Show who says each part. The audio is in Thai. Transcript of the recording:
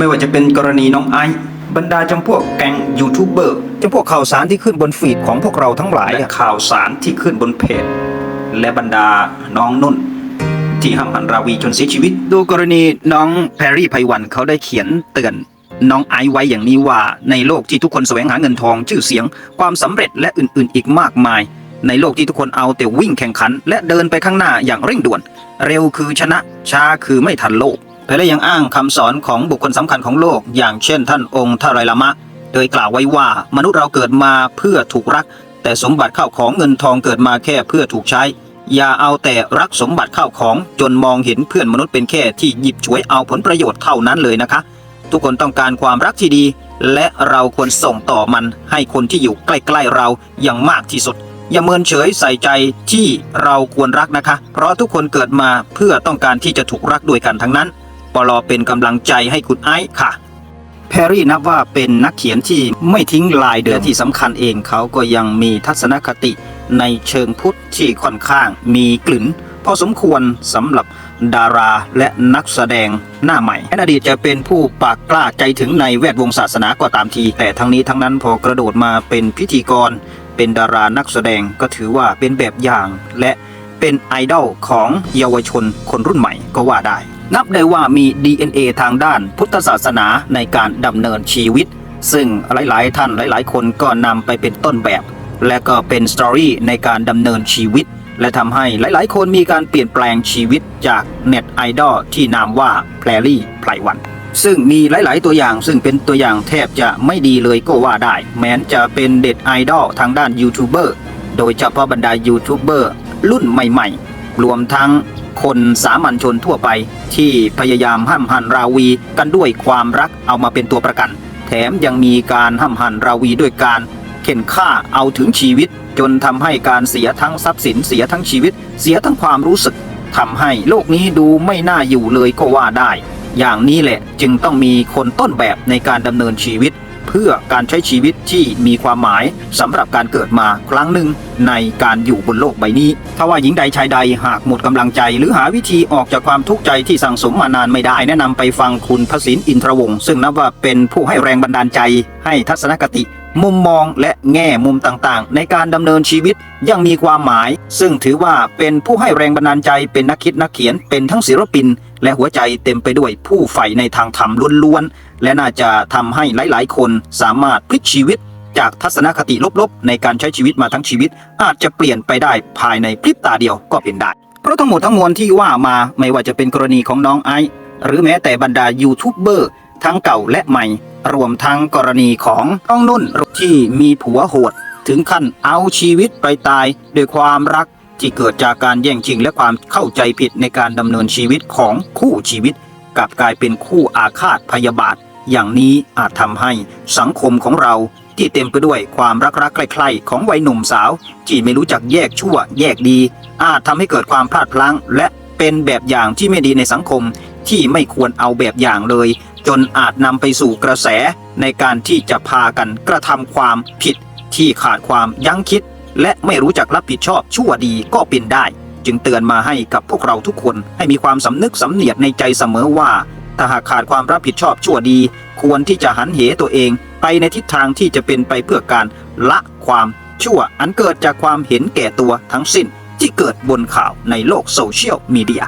Speaker 1: ไม่ว่าจะเป็นกรณีน้องไอซ์บรรดาจำพวกแก๊งยูทูบเบอร์
Speaker 2: จำพวกข่าวสารที่ขึ้นบนฟีดของพวกเราทั้งหลาย
Speaker 1: และ
Speaker 2: อะ
Speaker 1: ข่าวสารที่ขึ้นบนเพจ และบรรดาน้องนุ่น ที่ห้ามหันราวีจนเสียชีวิต
Speaker 2: ดูกรณีน้องแพรรี่ไพวันเขาได้เขียนเตือนน้องไอซ์ไว้อย่างนี้ว่าในโลกที่ทุกคนแสวงหาเงินทองชื่อเสียง ความสำเร็จและอื่นๆ อีกมากมาย ในโลกที่ทุกคนเอาแต่วิ่งแข่งขัน และเดินไปข้างหน้าอย่างเร่งด่วน เร็วคือชนะช้าคือไม่ทันโลก และยังอ้างคำสอนของบุคคลสำคัญของโลก อย่างเช่นท่านองค์ทารายลามะ โดยกล่าวไว้ว่ามนุษย์เราเกิดมาเพื่อถูกรัก แต่สมบัติเข้าของเงินทองเกิดมาแค่เพื่อถูกใช้ อย่าเอาแต่รักสมบัติเข้าของจนมองเห็นเพื่อนมนุษย์เป็นแค่ที่หยิบฉวยเอาผลประโยชน์เท่านั้นเลยนะคะ ทุกคนต้องการความรักที่ดี และเราควรส่งต่อมันให้คนที่อยู่ใกล้ๆเราอย่างมากที่สุดอย่าเมินเฉยใส่ใจที่เราควรรักนะคะ เพราะทุกคนเกิดมาเพื่อต้องการที่จะถูกรักด้วยกันทั้งนั้น ปลอเป็นกำลังใจให้คุณไอซ์ค่ะแพรรี่นับว่าเป็นนักเขียนที่ไม่ทิ้งลายเดือที่สำคัญเองเขาก็ยังมีทัศนคติในเชิงพุทธที่ค่อนข้างมีกลิ่นพอสมควรสำหรับดาราและนักแสดงหน้าใหม่แอนอดีตจะเป็นผู้ปากกล้าใจถึงในแวดวงศาสนาก็ตามที แต่ทั้งนี้ทั้งนั้นพอกระโดดมาเป็นพิธีกร เป็นดารานักแสดงก็ถือว่าเป็นแบบอย่าง และเป็นไอดอลของเยาวชนคนรุ่นใหม่ก็ว่าได้ นับได้ว่ามี DNA ทางด้านพุทธศาสนาในการดำเนินชีวิต ซึ่งหลาย ๆ ท่านหลาย ๆ คนก็นำไปเป็นต้นแบบ และก็เป็นสตอรี่ในการดำเนินชีวิต และทำให้หลาย ๆ คนมีการเปลี่ยนแปลงชีวิตจากเน็ตไอดอลที่นามว่าแพรรี่ไพรวันซึ่งมีหลาย ๆ ตัวอย่างซึ่งเป็นตัวอย่างแทบจะไม่ดีเลยก็ว่าได้ แม้นจะเป็นเด็ดไอดอลทางด้านยูทูบเบอร์โดยเฉพาะบรรดายูทูบเบอร์รุ่นใหม่ ๆ รวมทั้ง คนสามัญชนทั่วไป ที่พยายามห้ามหันราวีกันด้วยความรักเอามาเป็นตัวประกัน แถมยังมีการห้ามหันราวีด้วยการเข็นฆ่าเอาถึงชีวิต จนทำให้การเสียทั้งทรัพย์สินเสียทั้งชีวิต เสียทั้งความรู้สึกทำให้โลกนี้ดูไม่น่าอยู่เลยก็ว่าได้ อย่างนี้แหละจึงต้องมีคนต้นแบบในการดำเนินชีวิต เพื่อการใช้ชีวิตที่มีความหมายสำหรับการเกิดมาครั้งหนึ่งในการอยู่บนโลกใบนี้ถ้าว่าหญิงใดชายใดหากหมดกำลังใจ หรือหาวิธีออกจากความทุกข์ใจที่สั่งสมมานานไม่ได้แนะนำไปฟังคุณพระสินอินทรวงศ์ซึ่งนับว่าเป็นผู้ให้แรงบันดาลใจ ให้ทัศนคติมุมมองและแง่มุมต่างๆ ในการดำเนินชีวิตยังมีความหมาย ซึ่งถือว่าเป็นผู้ให้แรงบันดาลใจเป็นนักคิดนักเขียนเป็นทั้งศิลปิน และหัวใจเต็มไปด้วยผู้ใฝ่ในทางธรรมล้วนๆ และน่าจะทำให้หลายๆ คนสามารถพลิกชีวิต จากทัศนคติลบๆ ในการใช้ชีวิตมาทั้งชีวิต อาจจะเปลี่ยนไปได้ภายในพริบตาเดียวก็เป็นได้ เพราะทั้งหมดทั้งมวลที่ว่ามาไม่ว่าจะเป็นกรณีของน้องไอซ์หรือแม้แต่บรรดายูทูบเบอร์ทั้งเก่าและใหม่ รวมทั้งกรณีของน้องนุ่นที่มีผัวโหด ถึงขั้นเอาชีวิตไปตายด้วยความรัก ที่เกิดจากการแย่งชิงและความเข้าใจผิดในการดำเนินชีวิตของคู่ชีวิตกลับกลายเป็นคู่อาฆาตพยาบาท อย่างนี้อาจทำให้สังคมของเราที่เต็มไปด้วยความรักรักใคร่ๆของวัยหนุ่มสาว ที่ไม่รู้จักแยกชั่ว แยกดี อาจทำให้เกิดความพลาดพลั้ง และเป็นแบบอย่างที่ไม่ดีในสังคม ที่ไม่ควรเอาแบบอย่างเลย จนอาจนำไปสู่กระแสในการที่จะพากันกระทำความผิดที่ขาดความยั้งคิด และไม่รู้จักรับผิดชอบชั่วดีก็เป็นได้ จึงเตือนมาให้กับพวกเราทุกคนให้มีความสำนึกสำเนียดในใจเสมอว่าถ้าหากขาดความรับผิดชอบชั่วดี ควรที่จะหันเหตัวเองไปในทิศทางที่จะเป็นไปเพื่อการละความชั่วอันเกิดจากความเห็นแก่ตัวทั้งสิ้นที่เกิดบนข่าวในโลกโซเชียลมีเดีย